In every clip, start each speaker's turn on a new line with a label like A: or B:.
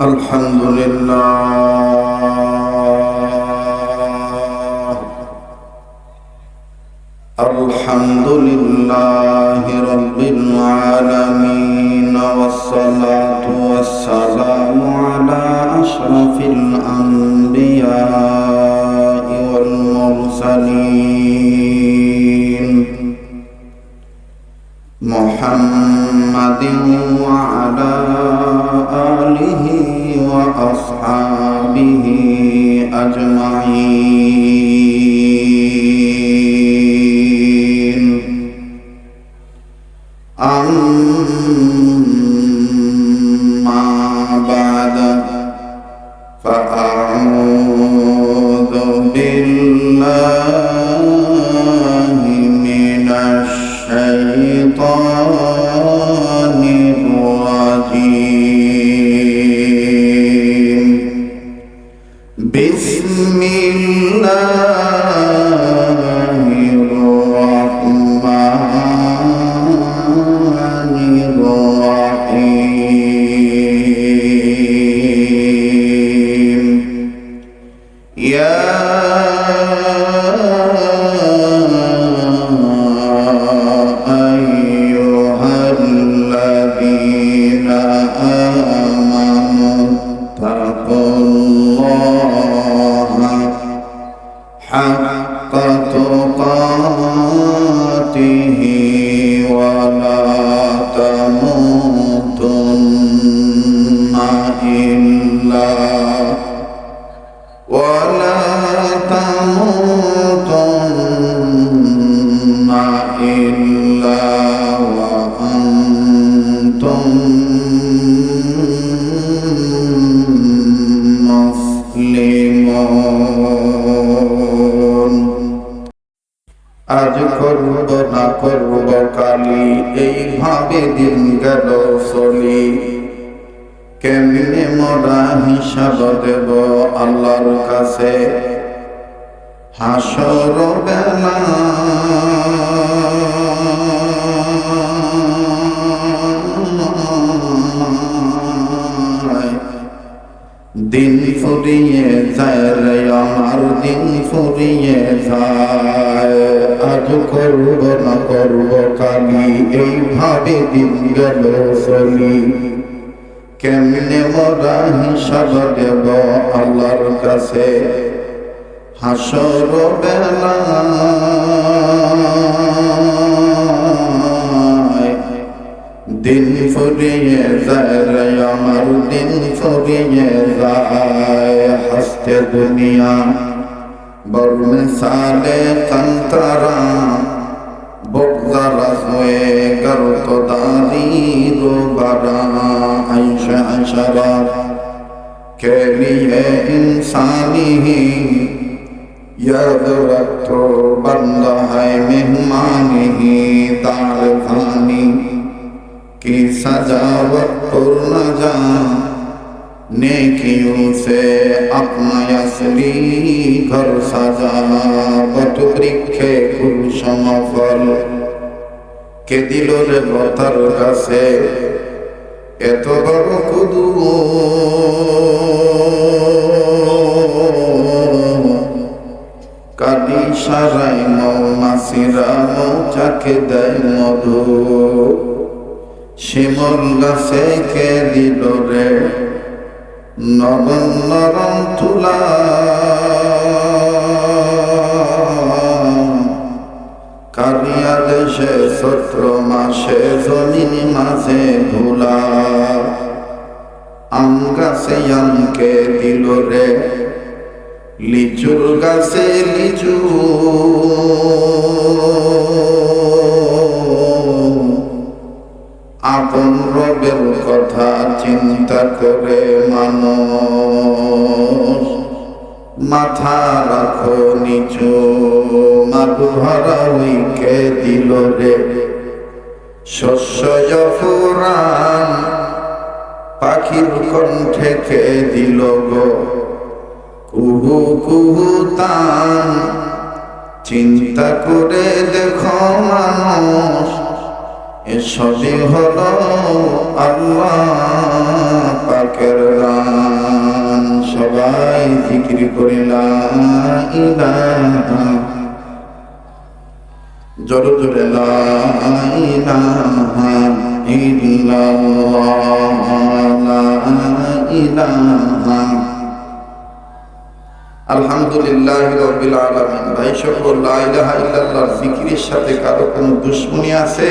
A: الحمد لله. الحمد لله رب العالمين والصلاة والسلام على أشرف الأنبياء والمرسلين. محمد وعلى وأصحابه أجمعين. করব, না করব কালি। এইভাবে দিন গেল চলি। কেমনে মোরা হিসাব দেব আল্লাহর কাছে? হাসর বেলা। দিন ফুরিয়ে যায় আমার দিন ফুরিয়ে যায়। আজ করব না করব কালি এইভাবে দিন গেল চলি কেমনে মোরা হিসাব দেব আল্লাহর কাছে? হাসর বেলা। দিন ফুরিয়ে যায়, আমার দিন ফুরিয়ে যায়, হাসতে দুনিয়া। बर्म साले कंतरा बुगजा रसवे कर तो दादी दो बरा, ऐशा शराब के लिए इंसानी ही, यद रखो बंदा है मेहमान ही दार खानी की सजावट पूर्ण जा अपना তসবি ঘর সাজা বট বৃক্ষে কুল সমফল কে দিল রে মাথার কাছে? এত বড় কুদু। কালি সারাই মৌমাসিরা মৌচাকে দেয় মধু। শিমল গাছে কে দিল রে নরম নরম তুলা। কালিয়া দেশে চৈত্র মাসে জমিন মাঝে ধুলা। আম গাছে আমকে দিল রে। লিচুর গাছে লিচু। আপন রবের কথা চিন্তা করে মানুষ। মাথা রাখো নিচু, মাগু ভরা উইকে দিল রে? শস্য ফুরান পাখির কণ্ঠে কে দিল গো? কুহু কুহু তান, চিন্তা করে দেখো মানুষ। এসবই হলো আল্লাহ পাকের রান জিকির করি লা ইলাহা। জোরে জোরে আলহামদুলিল্লাহ ভাই সকল সাথে কারও কোনো দুশ্মনী আছে?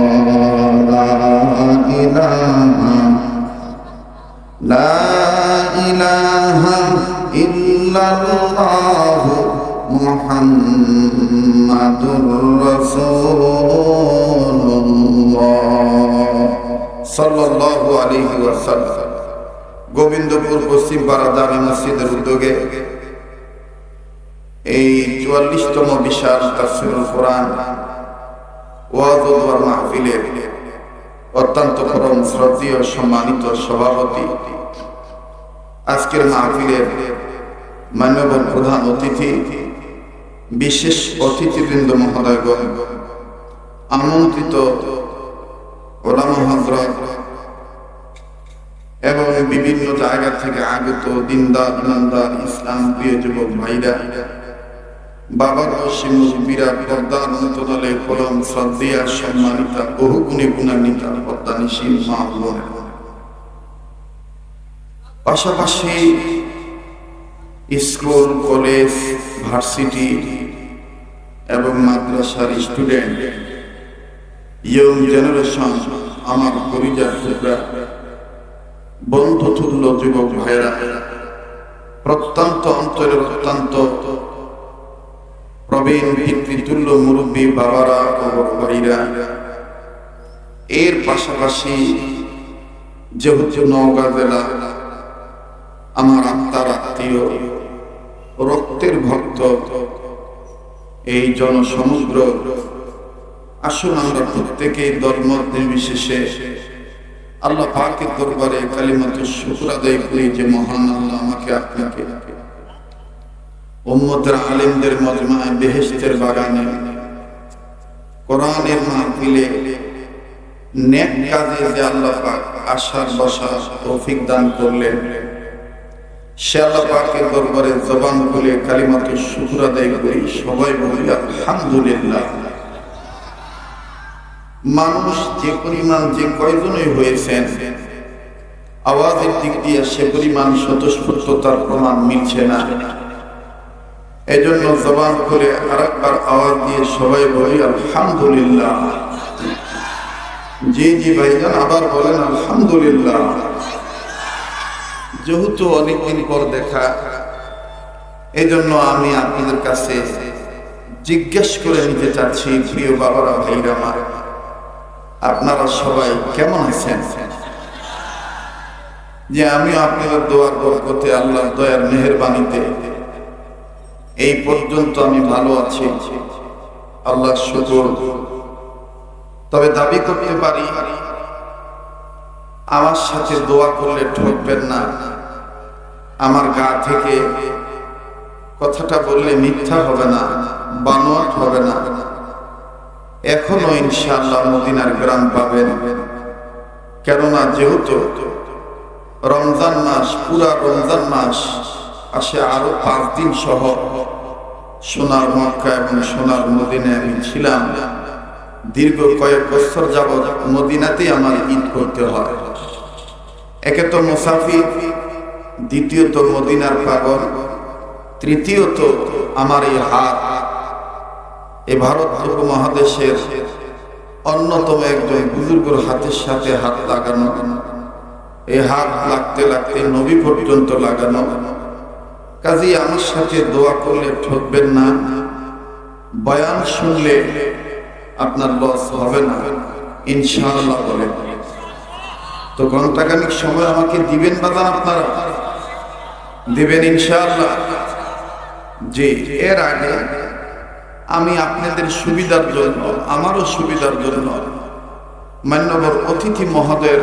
A: পশ্চিম পাড়া জামে মসজিদের উদ্যোগে এই চুয়াল্লিশতম বিশাল তাফসিরুল কোরআন ওয়াজ মাহফিলের অত্যন্ত পরম শ্রদ্ধীয় সম্মানিত সভাপতি। আজকের মাহফিলের মান্যবর প্রধান অতিথি, বিশেষ অতিথিবৃন্দ মহোদয়গণ, আমন্ত্রিত ওলামা হজরত এবং বিভিন্ন জায়গা থেকে আগত দিনদার ইমানদার ইসলাম প্রিয় যুবক ভাইরা, বাবা কলম সম্মানিতা, বহু গুণে পাশাপাশি স্কুল, কলেজ, ভার্সিটি এবং মাদ্রাসার স্টুডেন্ট, ইয়ং জেনারেশন, আমার টুকরা বন্ধুতুল্য যুবক ভাইরা প্রত্যন্ত অন্তরের অত্যন্ত প্রবীণ পিতৃতুল্য মুরব্বী বাবারা ও ভাইরা এর পাশাপাশি যেহেতু নওগাঁ জেলা, আমার আত্মার আত্মীয়, রক্তের ভক্ত, এই জনসমুদ্র, আসুন আমরা প্রত্যেকেই ধর্ম নির্বিশেষে আল্লাহ পাকের দরবারে কালিমাত শুকুর আদায় করি যে মহান আল্লাহ আমাকে আপনাকে উম্মতের আলিমদের মজমায় বেহেস্তের বাগানে কোরআনের মাহফিলে আল্লাহ পাক বসার দান করলেন, সে আল্লাহ জবান সবাই মানুষ যে পরিমাণ যে কয়জনই হয়েছেন, আওয়াজের দিক দিয়ে সে পরিমাণ স্বতঃস্ফূর্ততার প্রমাণ মিলছে না। এজন্য জবান করে আরেকবার আওয়াজ দিয়ে সবাই বলি, আলহামদুলিল্লাহ। জি জি, ভাইজান, আবার বলেন, আলহামদুলিল্লাহ। যেহেতু অনেকদিন পর দেখা, এজন্য আমি আপনাদের কাছে জিজ্ঞেস করে নিতে চাচ্ছি, প্রিয় বাবারা, ভাইরা আমার আপনারা সবাই কেমন আছেন? যে আমিও আপনাদের দোয়ার বরকতে আল্লাহর দয়ার মেহরবানিতে এই পর্যন্ত আমি ভালো আছি। আল্লাহ শুকুর। তবে দাবি করতে পারি, আমার সাথে দোয়া করলে ঠকবেন না। আমার গা থেকে কথাটা বললে মিথ্যা হবে না, বানোয়াট হবে না। এখনও ইনশাআল্লাহ মদিনার গ্রাম পাবেন। কেননা যেহেতু রমজান মাস, পুরা রমজান মাস আসে আরও পাঁচ দিন সহ সোনার মক্কা এবং সোনার মদিনায় আমি ছিলাম। দীর্ঘ কয়েক বছর যাবৎ মদিনাতেই আমার ঈদ করতে হয়। একে তো মুসাফি দ্বিতীয়ত মদিনার পাগল, তৃতীয়ত আমার এই হাত এ ভারত উপমহাদেশের অন্যতম একজন বুজুর্গর হাতের সাথে হাত লাগানো এই হাত লাগতে লাগতে নবী পর্যন্ত লাগানো। কাজী আমার সাথে দোয়া করলে ঠকবেন না, বয়ান শুনলে আপনার লস হবে না, ইনশাআল্লাহ বলে। তো ঘন্টাখানিক সময় আমাকে দিবেন বাদান আপনারা? দিবেন ইনশাআল্লাহ। জি, এর আগে আমি আপনাদের সুবিধার জন্য, আমারও সুবিধার জন্য মান্যবর অতিথি মহোদয়ের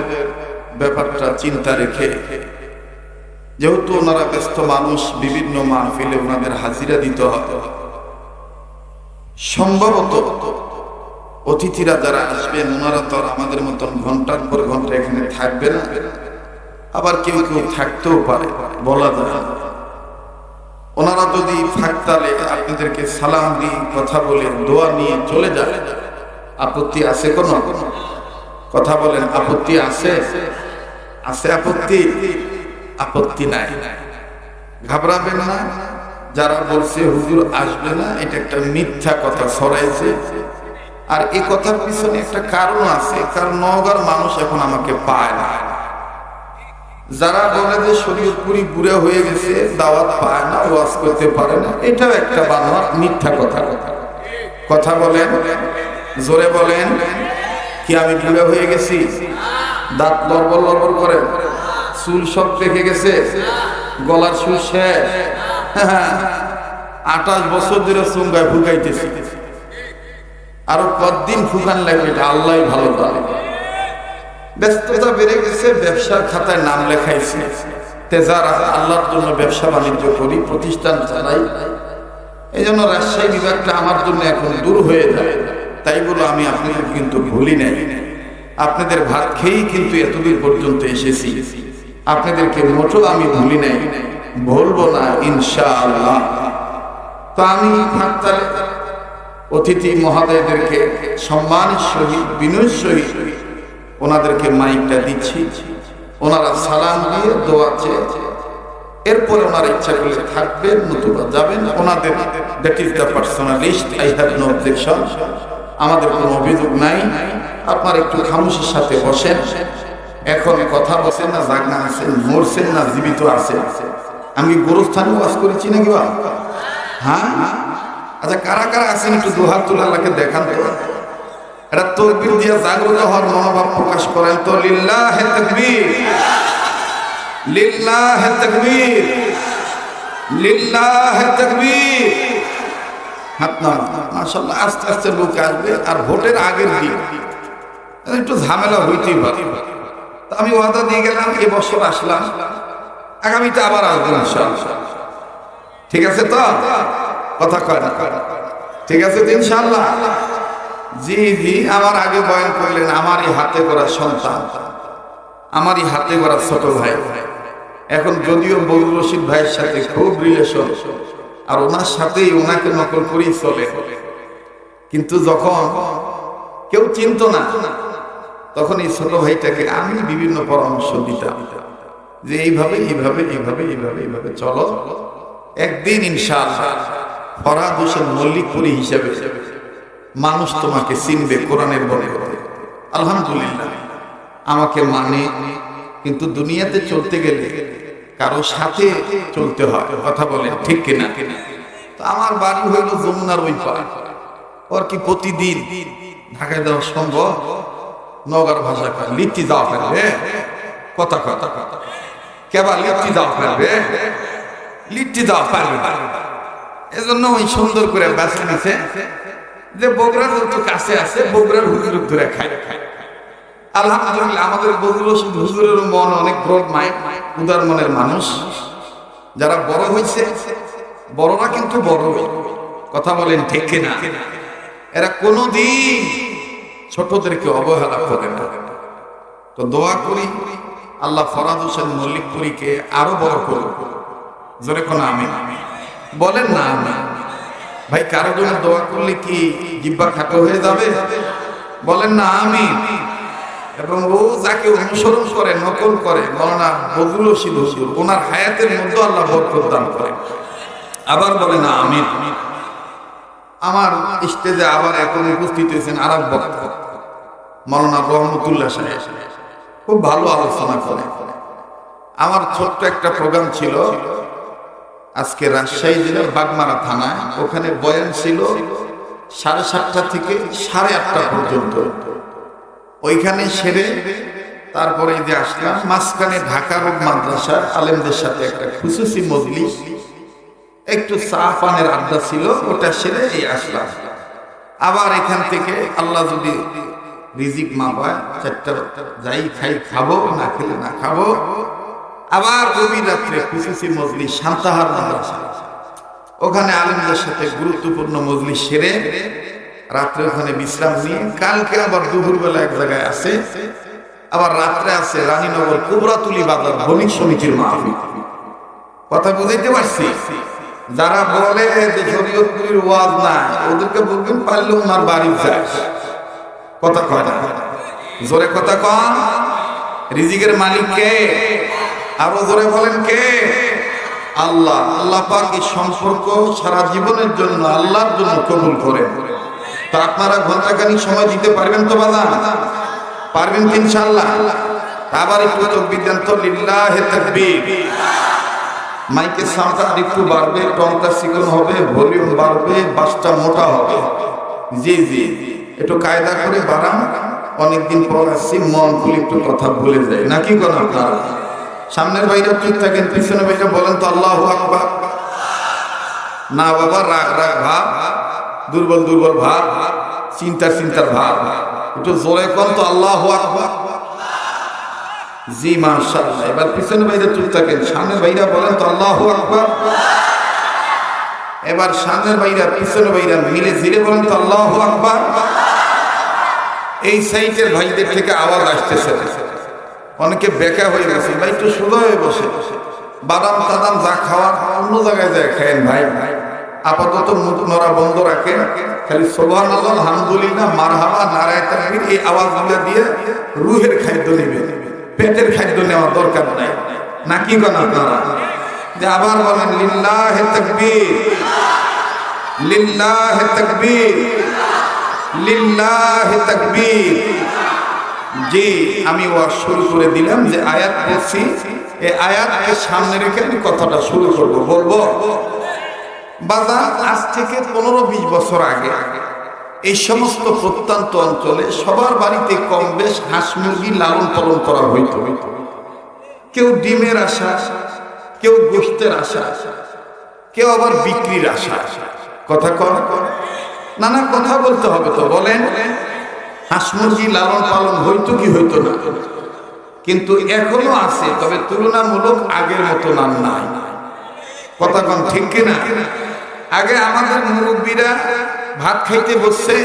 A: ব্যাপারটা চিন্তা রেখে, যেহেতু ওনারা ব্যস্ত মানুষ, বিভিন্ন মাহফিলে ওনাদের হাজিরা দিতে হবে সম্ভবত অতিথিরা যারা আসবেন, ওনারা তো আমাদের মতন ঘণ্টার পর ঘণ্টা এখানে থাকবে না আবার কেউ কেউ থাকতেও পারে, বলা যায়। ওনারা যদি থাকতালে আপনাদেরকে সালাম দিয়ে কথা বলে, দোয়া নিয়ে চলে যায়, আপত্তি আছে কোনো? কথা বলেন, আপত্তি আছে? আছে আপত্তি? আপত্তি নাই। ঘাবড়াবেন না। যারা বলছে হুজুর আসবে না, এটা একটা মিথ্যা কথা ছড়াইছে। আর এই কথার পিছনে একটা কারণ আছে, কারণ নওগাঁর মানুষ এখন আমাকে পায় না। যারা বলে যে শরীরপুরি বুড়ে হয়ে গেছে, দাওয়াত পায় না, ওয়াজ করতে পারে না, এটাও একটা বানোয়ার মিথ্যা কথা। কথা কথা বলেন, জোরে বলেন, কি আমি বুড়ে হয়ে গেছি? দাঁত লড়বড় লড়বড় করে, চুল সব পেকে গেছে, গলার সুর শেষ। আঠাশ বছর ধরে চুঙ্গায় ফুকাইতেছি। আরও কতদিন ফুকান লাগবে এটা আল্লাহ ভালো জানে। ব্যস্ততা বেড়ে গেছে, ব্যবসার খাতায় নাম লেখাইছে। তেজারা, আল্লাহর জন্য ব্যবসা বাণিজ্য করি, প্রতিষ্ঠান চালাই। এই জন্য রাজশাহী বিভাগটা আমার জন্য এখন দূর হয়ে যায়। তাই বলে আমি আপনাদের কিন্তু ভুলি নাই। আপনাদের ভাত খেয়েই কিন্তু এতদিন পর্যন্ত এসেছি। আপনাদেরকে মোটো আমি ভুলি নাই। বলব না, ইনশাআল্লাহ। তো আমি অতিথি মহাদয়দেরকে সম্মানের সহিত, বিনয়ের সহিত ওনাদেরকে মাইকটা দিচ্ছি। ওনারা সালাম দিয়ে দোয়া চেয়েছে এরপরে ওনার ইচ্ছা করলে থাকবেন, নতুবা যাবেন। ওনাদের that is the personalist I have no objection আমাদের কোনো অভিযোগ নাই। আপনার একটু খামোশের সাথে বসেন। এখন কথা বসেন না, জাগনা আছেন, মরছেন না, জীবিত আছেন। আমি গোরস্থানে বাস করেছি নাকি বা? হ্যাঁ? আচ্ছা কারা কারা আছেন একটু দুহাত তোলাকে দেখান তো। এটা তকবির দিয়ে জাগ্রত হওয়ার মনোভাব প্রকাশ করেন। তো লিল্লাহ তাকবীর। লিল্লাহ তাকবীর। লিল্লাহ তাকবীর। হাত নামা মাশাআল্লাহ, আস্তে আস্তে লোক আসবে। আর ভোটের আগের দিন। একটু ঝামেলা হইতেই পারে। আমি ওয়াদা দিয়ে গেলাম এবছর আসলাম। আগামীতে আবার আসব ইনশাআল্লাহ। ঠিক আছে তো? কথা কয় না। ঠিক আছে তো ইনশাআল্লাহ? জি জি, আমার আগে বয়ান করলেন, আমারই হাতে করা সন্তান। আমারই হাতে করা ছোট ভাই। এখন যদিও বদুল রশিদ ভাইয়ের সাথে খুব রিলেশন আর ওনার সাথেই ওনাকে নকল করেই চলে। কিন্তু যখন কেউ চিনত না, তখন এই ছোট ভাইটাকে আমি বিভিন্ন পরামর্শ দিতাম যে এইভাবে এইভাবে এইভাবে এইভাবে এইভাবে চলো। একদিন ইনশাআল্লাহ, ফরাদ হোসেন মল্লিকপুরি হিসাবে মানুষ তোমাকে চিনবে কোরআনের বলে। আলহামদুলিল্লাহ। আমাকে মানে কিন্তু দুনিয়াতে চলতে গেলে কারও সাথে চলতে হয়, কথা বলেন, ঠিক কিনা? তো আমার বাড়ি হইল যমুনার ওই পার ওর কি প্রতিদিন ঢাকায় দেওয়া সম্ভব? নগর ভাষা কয় লিপ্তি যাওয়া ফেলবে? কথা কথা কেবা লিপ্তি যাওয়া ফেলবে? যাওয়া পারবে না। এজন্য ওই সুন্দর করে বেছে নিছে। যে বগুড়া যেহেতু কাছে আছে, বগুড়ার হুজুর ধরে খায়। আলহামদুলিল্লাহ, আমাদের বগুড়া হুজুরের মন অনেক বড় মায়, উদার মনের মানুষ। যারা বড় হয়েছে, বড়রা কিন্তু বড়। কথা বলেন ঠিক না এরা কোনোদিন ছোটদেরকে অবহেলা করে না। তো দোয়া করি, আল্লাহ ফরাদ হোসেন মল্লিকপুরীকে আরও বড় করুক। জোরে কোনো আমি বলেন না আমি ভাই, কারও জন্য দোয়া করলে কি জিব্বা খাটো হয়ে যাবে? বলেন না আমি এবং ও যাকে অনুসরণ করে, নকল করে, মৌলানা রশিদ হুজুর ওনার হায়াতের মধ্যে আল্লাহ বরকত দান করে আবার বলে না, আমিন। আমার স্টেজে আবার এখন উপস্থিত হয়েছেন আর এক বক্তা, মৌলানা রহমতুল্লাহ সাহেব। খুব ভালো আলোচনা করে। আমার ছোট্ট একটা প্রোগ্রাম ছিল আজকে রাজশাহী জেলার বাগমারা থানায় ওখানে বয়ান ছিল সাড়ে সাতটা থেকে সাড়ে আটটা পর্যন্ত। ওইখানে সেরে তারপরে যে আসলাম, মাঝখানে ঢাকা রোড মাদ্রাসার আলেমদের সাথে একটা খুশুসি মজলিস, একটু চা পানের আড্ডা ছিল, ওটা সেরে এই আসলাম। আবার এখান থেকে আল্লাহ যদি রিজিক মা পায় চারটা যাই খাই, খাব, না খেলে না খাব আবার গভীর রাত্রে খুশুসি মজলিস, শান্তাহার মাদ্রাসা। ওখানে আলেমদের সাথে গুরুত্বপূর্ণ মজলিস সেরে রাত্রে ওখানে বিশ্রাম নিয়ে, কালকে আবার দুপুরবেলা এক জায়গায় আছে, আবার রাত্রে আছে রানীনগর কুবরাতুলি বাজার বণিক সমিতির মাহফিল। কথা বুঝাইতে পারছি? যারা বলে যে শরীয়তপুরীর ওয়াজ না ওদেরকে বলবেন পারলে ওনার বাড়ি যায়। কথা কয় না? জোরে কথা কন। রিজিকের মালিক কে? আরও ধরে বলেন কে? আল্লাহ আল্লাহ পাক সম্পর্ক সারা জীবনের জন্য আল্লাহর জন্য কবুল করে। তা আপনারা ঘন্টাখানিক সময় দিতে পারবেন তো বাবা? পারবেন ইনশাআল্লাহ? আবার একটু তকবির দেন তো, লিল্লাহে তাকবীর। মাইকের সাউন্ডটা একটু বাড়বে, টনটা চিকন হবে, ভলিউম বাড়বে, বাসটা মোটা হবে। জি জি। একটু কায়দা করে বাড়ান। অনেকদিন পর আসছি, মন খুলে একটু কথা ভুলে যায় নাকি কোন আপনারা? সামনের বাইরে চুপ থাকেন পিছনে বাইরে বলেন তো, আল্লাহ আকবার। না বাবা, রাগ রাগ, ভাব। দুর্বল দুর্বল ভাব। চিন্তার চিন্তার ভাব। একটু জোরে কন তো, আল্লাহ আকবার। জি, মাশাআল্লাহ। এবার পিছনে বাইরে চুপ থাকেন। সামনের বাইরা বলেন তো, আল্লাহু আকবার। এবার সামনের বাইরা পিছনে বাইরা মিলে জিরে বলেন তো, আল্লাহু আকবার। এই সাইটের ভাইদের থেকে আওয়াজ আসতেছে। অনেকে বেকা হয়ে গেছে ভাই একটু সোজা হয়ে বসে। বাদাম টাদাম যা খাওয়ার, অন্য জায়গায় যায় খায়েন ভাই। আপাতত মুখ নড়া বন্ধ রাখেন। খালি সোভান আলহামদুলিল্লাহ, মারহাবা, নারায় তাকবীর, এই আওয়াজগুলো দিয়ে রুহের খাদ্য নেবেন। পেটের খাদ্য নেওয়ার দরকার নাই। নাকি কোন আপনারা? যে আবার বলেন, লিল্লাহে তাকবীর। লিল্লাহে তাকবীর। লিল্লাহে তাকবীর। জি আমি ওয়াজ শুরু করে দিলাম, যে আয়াত পড়ছি, এই আয়াতকে সামনে রেখে আমি কথাটা শুরু করব, বলব বাজার আজ থেকে পনেরো বিশ বছর আগে এই সমস্ত প্রত্যন্ত অঞ্চলে সবার বাড়িতে কম বেশ হাঁস মুরগি লালন পালন করা হইত। কেউ ডিমের আশা, কেউ গোষ্ঠের আশা, কেউ আবার বিক্রির আশা। কথা কর নানা কথা বলতে হবে তো, বলেন। হাঁস মুরগি লালন পালন হইতো কি হইতো না? কিন্তু এখনও আছে, তবে তুলনামূলক আগের মতো নাম নাই। কথা কন, ঠিক কিনা? আগে আমাদের মুরব্বীরা ভাত খাইতে বসছে,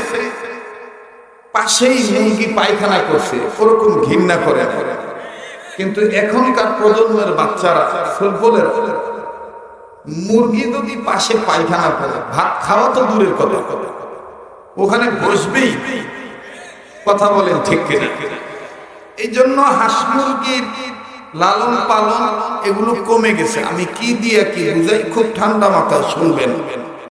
A: পাশেই মুরগি পায়খানা করছে, ওরকম ঘৃণা করে। কিন্তু এখনকার প্রজন্মের বাচ্চারা, ফুটবলের, মুরগি যদি পাশে পায়খানা করে, ভাত খাওয়া তো দূরের কথা। ওখানে বসবেই। কথা বলেন ঠিক কিনা? এই জন্য হাঁস মুরগির লালন পালন এগুলো কমে গেছে। আমি কি দিয়ে কি বুঝাই? খুব ঠান্ডা মাথায় শুনবেন।